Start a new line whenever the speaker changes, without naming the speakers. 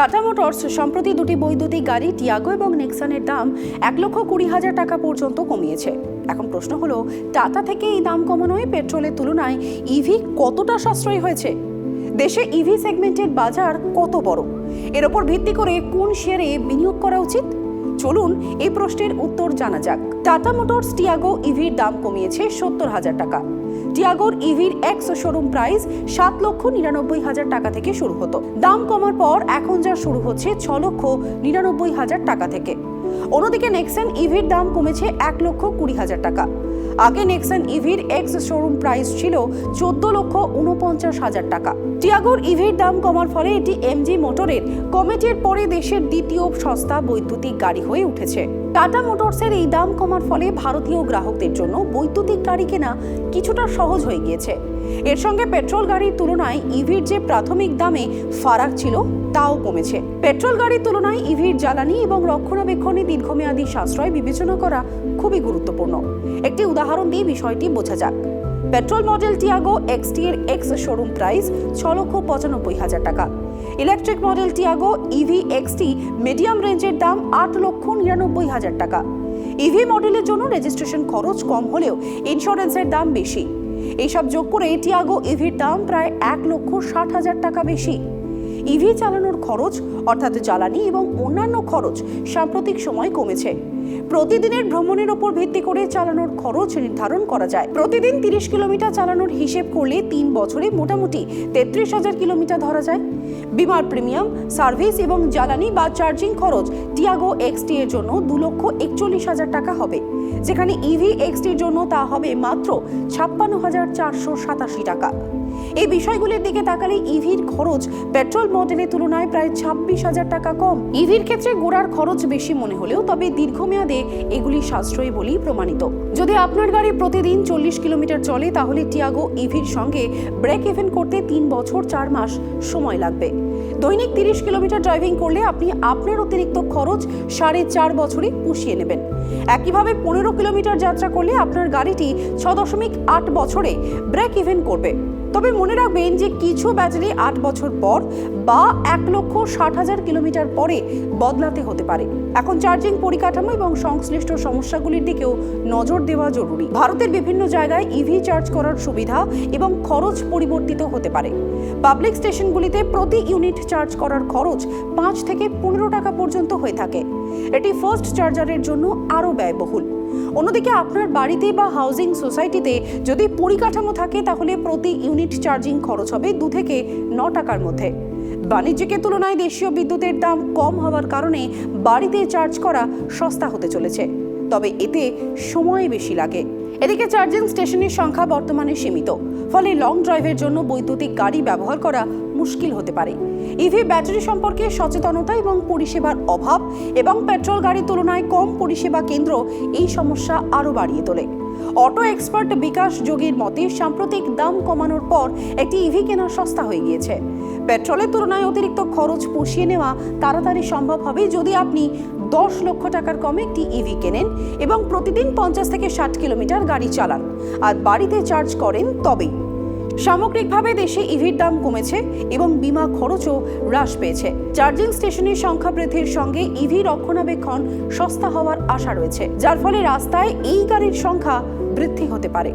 Tata motors সম্প্রতি দুটি বৈদ্যুতিক গাড়ি, টিয়াগো এবং নেক্সানের দাম এক লক্ষ কুড়ি হাজার টাকা পর্যন্ত কমিয়েছে। এখন প্রশ্ন হলো, টাটা থেকে এই দাম কমানোয় পেট্রোলের তুলনায় ইভি কতটা সাশ্রয়ী হয়েছে? দেশে ইভি সেগমেন্টের বাজার কত বড়? এর ওপর ভিত্তি করে কোন শেয়ারে বিনিয়োগ করা উচিত? চলুন এই প্রশ্নের উত্তর জানা যাক। টাটা মোটরস টিয়াগো ইভির দাম কমিয়েছে সত্তর হাজার টাকা। টিয়াগোর ইভির এক্স শোরুম প্রাইস সাত লক্ষ নিরানব্বই হাজার টাকা থেকে শুরু হতো। দাম কমার পর এখন যা শুরু হচ্ছে ছ লক্ষ নিরানব্বই হাজার টাকা থেকে। অন্যদিকে নেক্সন ইভির দাম কমেছে এক লক্ষ কুড়ি হাজার টাকা। আগে নেক্সন ইভির এক্স শোরুম প্রাইস ছিল চোদ্দ লক্ষ উনপঞ্চাশ হাজার টাকা। টিয়াগোর ইভির দাম কমার ফলে এটি এমজি মোটরের কমিটির পরে দেশের দ্বিতীয় সস্তা বৈদ্যুতিক গাড়ি হয়ে উঠেছে। টাটা মোটরসের এই দাম কমার ফলে ভারতীয় গ্রাহকদের জন্য বৈদ্যুতিক গাড়ি কেনা কিছুটা সহজ হয়ে গিয়েছে। এর সঙ্গে পেট্রোল গাড়ির তুলনায় ইভির যে প্রাথমিক দামে ফারাক ছিল, তাও কমেছে। পেট্রোল গাড়ির তুলনায় ইভির জ্বালানি এবং রক্ষণাবেক্ষণে দীর্ঘমেয়াদী সাশ্রয় বিবেচনা করা খুবই গুরুত্বপূর্ণ। একটি উদাহরণ দিয়ে বিষয়টি বোঝা যাক। পেট্রোল মডেল টিয়াগো এক্সটি এর এক্স শোরুম প্রাইস ছ লক্ষ পঁচানব্বই হাজার টাকা। Electric model Tiago EV XT medium রেঞ্জের দাম আট লক্ষ নিরানব্বই হাজার টাকা। ইভি মডেলের জন্য রেজিস্ট্রেশন খরচ কম হলেও ইন্স্যুরেন্সের দাম বেশি। এইসব যোগ করে টিয়াগো ইভির দাম প্রায় এক লক্ষ ষাট হাজার টাকা বেশি। ইভি চালানোর খরচ, অর্থাৎ জ্বালানি এবং অন্যান্য খরচ, সাম্প্রতিক সময় কমেছে। প্রতিদিনের ভ্রমণের ওপর ভিত্তি করে চালানোর খরচ নির্ধারণ করা যায়। প্রতিদিন তিরিশ কিলোমিটার চালানোর হিসেব করলে তিন বছরে মোটামুটি তেত্রিশ হাজার কিলোমিটার ধরা যায়। বিমার প্রিমিয়াম, সার্ভিস এবং জ্বালানি বা চার্জিং খরচ টিয়াগো এক্সটি এর জন্য দু লক্ষ একচল্লিশ হাজার টাকা হবে। যেখানে ইভি এক্সটির জন্য তা হবে মাত্র ছাপ্পান্ন হাজার চারশো সাতাশি টাকা। এই বিষয়গুলির দিকে তাকালে ইভির খরচ পেট্রোল মডেলের তুলনায় প্রায় ছাব্বিশ হাজার টাকা কম। ইভির ক্ষেত্রে গোড়ার খরচ বেশি মনে হলেও তবে দীর্ঘমেয়াদে এগুলি সাশ্রয়ী বলেই প্রমাণিত। যদি আপনার গাড়ি প্রতিদিন চল্লিশ কিলোমিটার চলে, তাহলে টিয়াগো ইভির সঙ্গে ব্রেক ইভেন করতে তিন বছর চার মাস সময় লাগবে। দৈনিক তিরিশ কিলোমিটার ড্রাইভিং করলে আপনি আপনার অতিরিক্ত খরচ সাড়ে চার বছরে পুষিয়ে নেবেন। একইভাবে পনেরো কিলোমিটার যাত্রা করলে আপনার গাড়িটি ছ দশমিক আট বছরে ব্রেক ইভেন করবে। তবে মনে রাখবেন যে কিছু ব্যাটারি আট বছর পর বা এক লক্ষ ষাট হাজার কিলোমিটার পরে বদলাতে হতে পারে। এখন চার্জিং পরিকাঠামো এবং সংশ্লিষ্ট সমস্যাগুলির দিকেও নজর দেওয়া জরুরি। ভারতের বিভিন্ন জায়গায় ইভি চার্জ করার সুবিধা এবং খরচ পরিবর্তিত হতে পারে। পাবলিক স্টেশনগুলিতে প্রতি ইউনিট চার্জ করার খরচ পাঁচ থেকে পনেরো টাকা পর্যন্ত হয়ে থাকে। এটি ফার্স্ট চার্জারের জন্য আরও ব্যয়বহুল। অন্যদিকে আপনার বাড়িতে বা হাউজিং সোসাইটিতে যদি পরিকাঠামো থাকে, তাহলে প্রতি ইউনিট চার্জিং খরচ হবে দু থেকে ন টাকার মধ্যে। বাণিজ্যিকের তুলনায় দেশীয় বিদ্যুতের দাম কম হওয়ার কারণে বাড়িতে চার্জ করা সস্তা হতে চলেছে। তবে এতে সময় বেশি লাগে। এদিকে চার্জিং স্টেশনের সংখ্যা বর্তমানে সীমিত। ফলে লং ড্রাইভের জন্য বৈদ্যুতিক গাড়ি ব্যবহার করা মুশকিল হতে পারে। ইভি ব্যাটারি সম্পর্কে সচেতনতা এবং পরিষেবার অভাব এবং পেট্রোল গাড়ির তুলনায় কম পরিষেবা কেন্দ্র এই সমস্যা আরও বাড়িয়ে তোলে। অটো এক্সপার্ট বিকাশ যোগীর মতে সাম্প্রতিক দাম কমানোর পর একটি ইভি কেনা সস্তা হয়ে গিয়েছে। পেট্রোলের তুলনায় অতিরিক্ত খরচ পুষিয়ে নেওয়া তাড়াতাড়ি সম্ভব হবে যদি আপনি দশ লক্ষ টাকার কমে একটি ইভি কেনেন এবং প্রতিদিন পঞ্চাশ থেকে ষাট কিলোমিটার গাড়ি চালান আর বাড়িতে চার্জ করেন তবেই। সামগ্রিকভাবে দেশে ইভির দাম কমেছে এবং বিমা খরচও হ্রাস পেয়েছে। চার্জিং স্টেশনের সংখ্যা বৃদ্ধির সঙ্গে ইভি রক্ষণাবেক্ষণ সস্তা হওয়ার আশা রয়েছে, যার ফলে রাস্তায় এই গাড়ির সংখ্যা বৃদ্ধি হতে পারে।